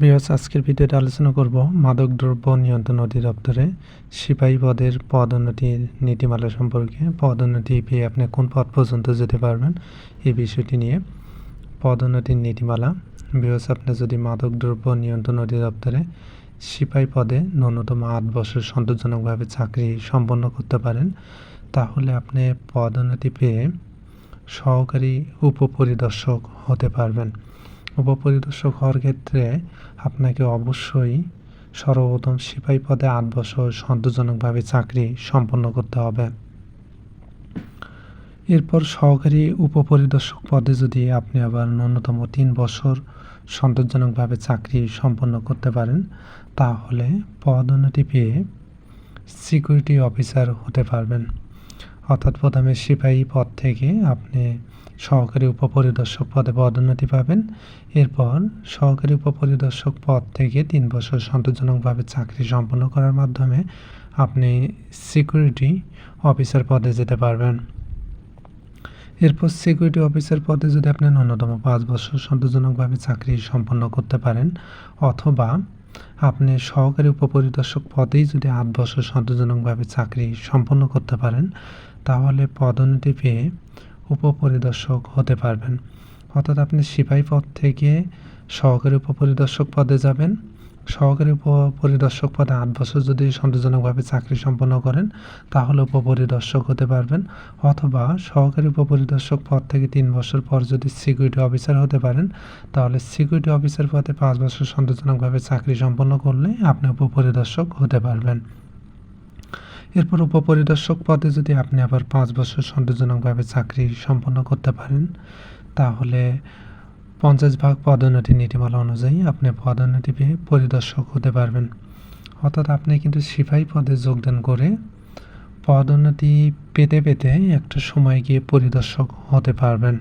বিয়াস আজকের ভিডিওতে আলোচনা করব মাদকদ্রব্য নিয়ন্ত্রণ অধিদপ্তরে সিপাহী পদের পদোন্নতির নীতিমালা সম্পর্কে। পদোন্নতি পেয়ে আপনি কোন পদ পর্যন্ত যেতে পারবেন এই বিষয়টি নিয়ে পদোন্নতির নীতিমালা। বিয়াস আপনি যদি মাদকদ্রব্য নিয়ন্ত্রণ অধিদপ্তরে সিপাহী পদে ন্যূনতম আট বছর সন্তোষজনকভাবে চাকরি সম্পন্ন করতে পারেন, তাহলে আপনি পদোন্নতি পেয়ে সহকারী উপপরিদর্শক হতে পারবেন। উপপরিদর্শক হওয়ার ক্ষেত্রে আপনাকে অবশ্যই সর্বপ্রথম সিপাহী পদে আট বছর সন্তোষজনকভাবে চাকরি সম্পন্ন করতে হবে। এরপর সহকারী উপপরিদর্শক পদে যদি আপনি আবার ন্যূনতম তিন বছর সন্তোষজনকভাবে চাকরি সম্পন্ন করতে পারেন, তাহলে পদোন্নতি পেয়ে সিকিউরিটি অফিসার হতে পারবেন। অর্থাৎ প্রথমে সিপাহী পদ থেকে আপনি সহকারী উপপরিদর্শক পদে পদোন্নতি পাবেন। এরপর সহকারী উপপরিদর্শক পদ থেকে তিন বছর সন্তোষজনকভাবে চাকরি সম্পন্ন করার মাধ্যমে আপনি সিকিউরিটি অফিসার পদে যেতে পারবেন। এরপর সিকিউরিটি অফিসার পদে যদি আপনি ন্যূনতম পাঁচ বছর সন্তোষজনকভাবে চাকরি সম্পন্ন করতে পারেন, অথবা আপনি সহকারী উপপরিদর্শক পদেই যদি আট বছর সন্তোষজনকভাবে চাকরি সম্পন্ন করতে পারেন, তাহলে পদোন্নতি পেয়ে উপপরিদর্শক হতে পারবেন। অর্থাৎ আপনি সিপাহী পদ থেকে সহকারী উপপরিদর্শক পদে যাবেন। সহকারী উপপরিদর্শক পদে আট বছর যদি সন্তোষজনকভাবে চাকরি সম্পন্ন করেন, তাহলে উপপরিদর্শক হতে পারবেন। অথবা সহকারী উপপরিদর্শক পদ থেকে তিন বছর পর যদি সিকিউরিটি অফিসার হতে পারেন, তাহলে সিকিউরিটি অফিসার পদে পাঁচ বছর সন্তোষজনকভাবে চাকরি সম্পন্ন করলে আপনি উপপরিদর্শক হতে পারবেন। এরপর উপপরিদর্শক পদে যদি আপনি আবার পাঁচ বছর সন্তোষজনকভাবে চাকরি সম্পন্ন করতে পারেন, তাহলে পঞ্চাশ ভাগ পদোন্নতি নীতিমালা অনুযায়ী আপনি পদোন্নতি পেয়ে পরিদর্শক হতে পারবেন। অর্থাৎ আপনি কিন্তু সিপাহি পদে যোগদান করে পদোন্নতি পেতে পেতে একটা সময় গিয়ে পরিদর্শক হতে পারবেন।